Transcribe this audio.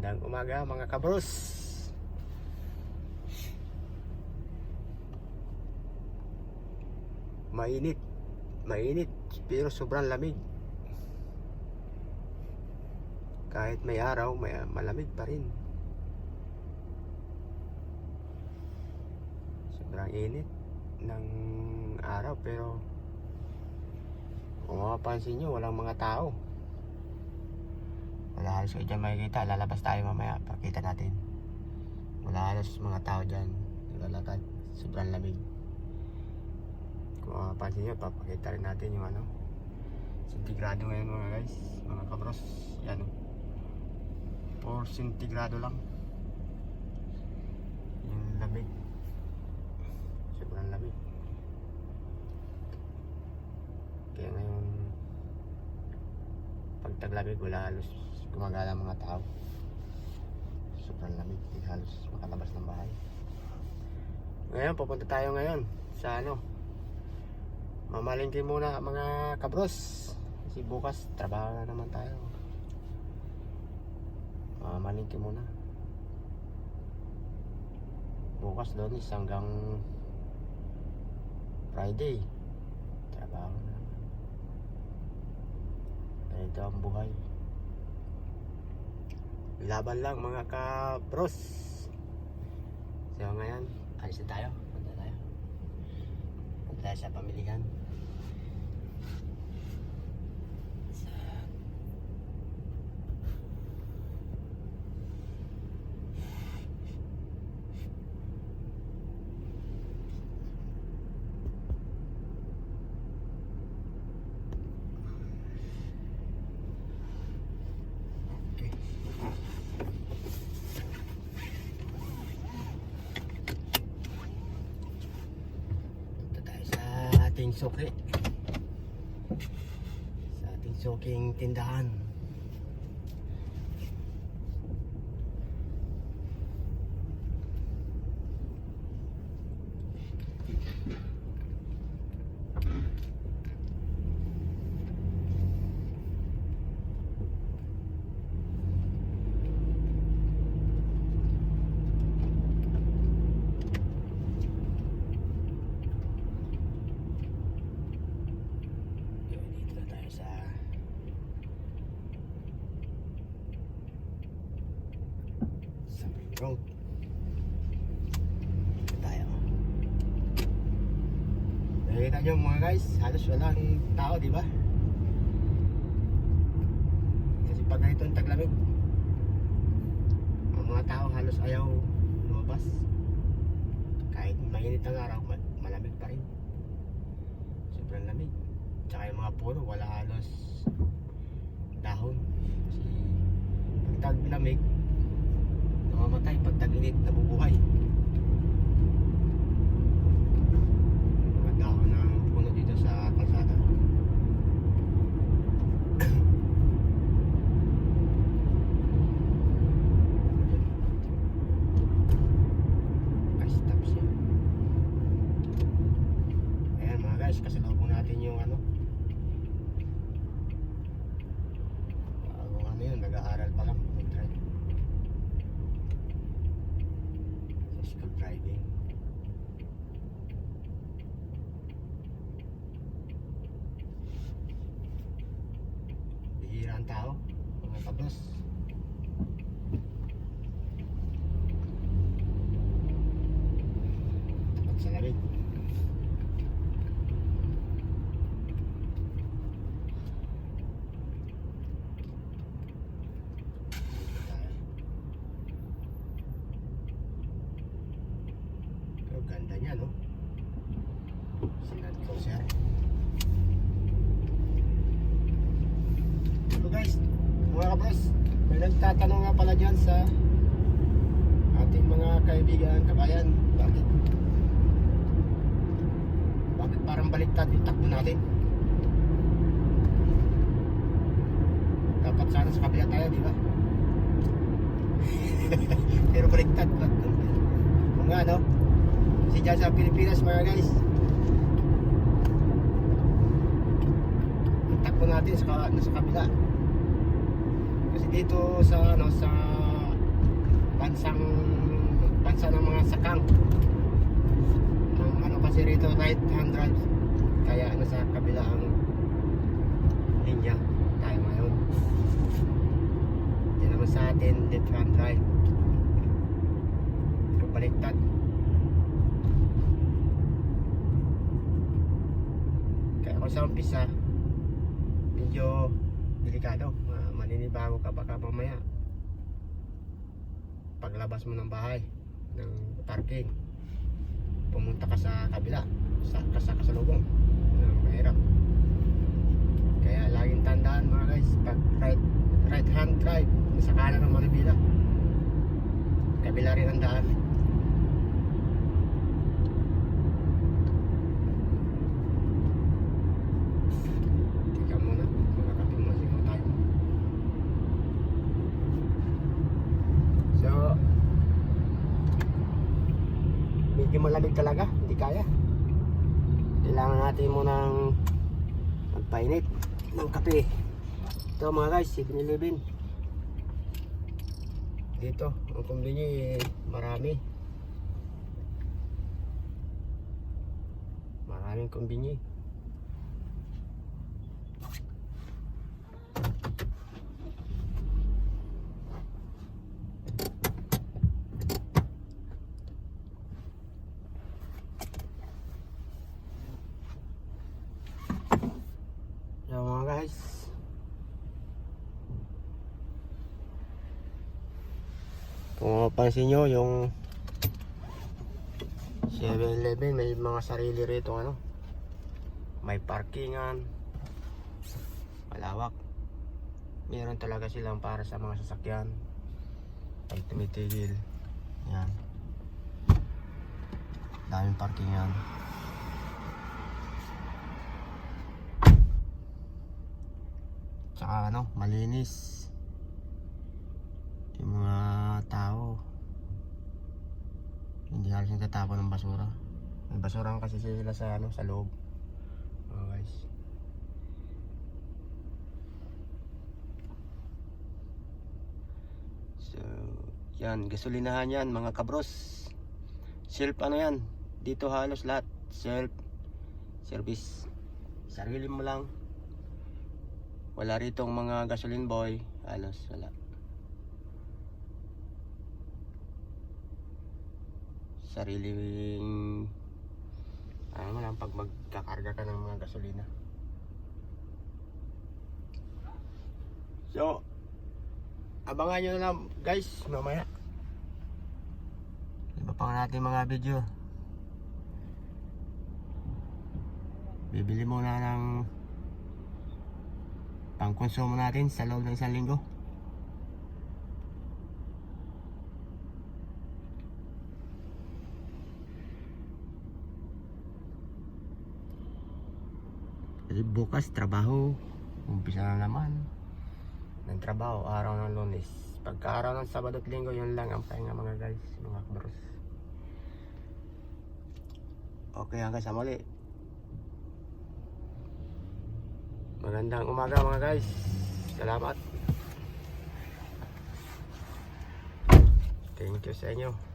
Magandang umaga mga kabros. Mainit. Mainit pero sobrang lamig. Kahit may araw, may malamig pa rin. Sobrang init ng araw pero kung mapapansin nyo, walang mga tao. Wala halos kayo dyan makikita. Lalabas tayo mamaya. Pakita natin. Wala halos mga tao dyan. Naglalakad. Sobrang lamig. Kung mapapansin nyo, papakita rin natin yung ano. Centigrado ngayon mga guys. Mga kabros. Yan o. 4 centigrado lang. Yung lamig. Sobrang lamig. Kaya ngayon, pag taglamig, wala halos gumagala mga tao. Sobrang lamig, hindi halos makalabas ng bahay. Ngayon, pupunta tayo ngayon sa ano, mamalingki muna mga kabros. Kasi bukas, trabaho na naman tayo. Mamalingki muna. Bukas doon is hanggang Friday. Trabaho na naman. Ganito ang buhay. Laban lang mga ka-bros. So ngayon, alis na tayo. Punta tayo. Punta tayo sa pamilihan. Okay. Punta tayo sa ating suki. Sa ating suking tindahan. Yun, dito na tayo sa sa main road. Dito tayo. Nakikita nyo mga guys, halos walang tao, di ba? Kasi pag ganito ang taglamig, ang mga tao halos ayaw lumabas. Kahit mainit ang araw, ma- malamig pa rin. Sobrang lamig. Tsaka yung mga puno, wala halos dahon. Kasi pag taglamig, namamatay. Tag-init, nabubuhay. Mga dahon ng puno dito sa kalsada. Stop siya. Ayan mga guys, kasalubong natin yung ano. Bagong ano yun, nag-aaral pa lang. Mag-drive. Sa school driving. Bihira ang tao, sa lamig. Pero ganda niya, no? Sinad ko siya. So guys, mga kabros, may nagtatanong nga pala dyan sa ating mga kaibigan, kabayan, bakit bakit parang baliktad yung takbo natin? Dapat sana sa kabila tayo, di ba? Pero baliktad ba? Kung nga, no? Kasi dyan sa Pilipinas, mga guys, ang takbo natin sa, nasa kabila. Dito sa, ano, sa bansang bansa ng mga sakang. Ang ano kasi rito right hand drive. Kaya ano sa kabila linya tayo ngayon. Hindi naman sa atin left hand drive. Pero baliktad. Kaya kung sa umpisa, medyo delikado. Ma- Maninibago ka baka mamaya. Paglabas mo ng bahay, ng parking, pumunta ka sa kabila, sa, ka sa kasalubong. Uh, mahirap. Kaya laging tandaan mga guys, pag right, right hand drive, sa kanan ng manibila. Kabila rin ang daan. Tika muna, makakapin mo siguro tayo. So, medyo malamig talaga, hindi kaya. Kailangan natin munang magpainit ng kape. Ito mga guys, 7-Eleven. Dito, ang kumbini marami. Maraming kumbini. Yan mga guys. Kung mapansin nyo, yung 7-Eleven may mga sarili rito ano. May parkingan. Malawak. Meron talaga silang para sa mga sasakyan. Pag tumitigil. Yan. Daming parkingan. Tsaka ano, malinis. Yung mga tao. Hindi halos nagtatapon ng basura. May basura kasi sila sa ano, sa loob. Mga guys. So, yan, gasolinahan yan mga kabros. Self ano yan, dito halos lahat. Self service. Sarili mo lang. Wala ritong mga gasoline boy. Halos wala. Sariling ano mo lang pag magkakarga ka ng mga gasolina. So, abangan nyo na lang guys mamaya. Iba pa natin mga video. Bibili muna ng pangkonsumo natin sa loob ng isang linggo. Kasi bukas trabaho, umpisa na naman ng trabaho, araw ng lunes. Pagka araw ng Sabado at Linggo, yun lang ang pahinga mga guys, mga bros. Okay, hanggang sa muli. Magandang umaga mga guys. Salamat. Thank you sa inyo.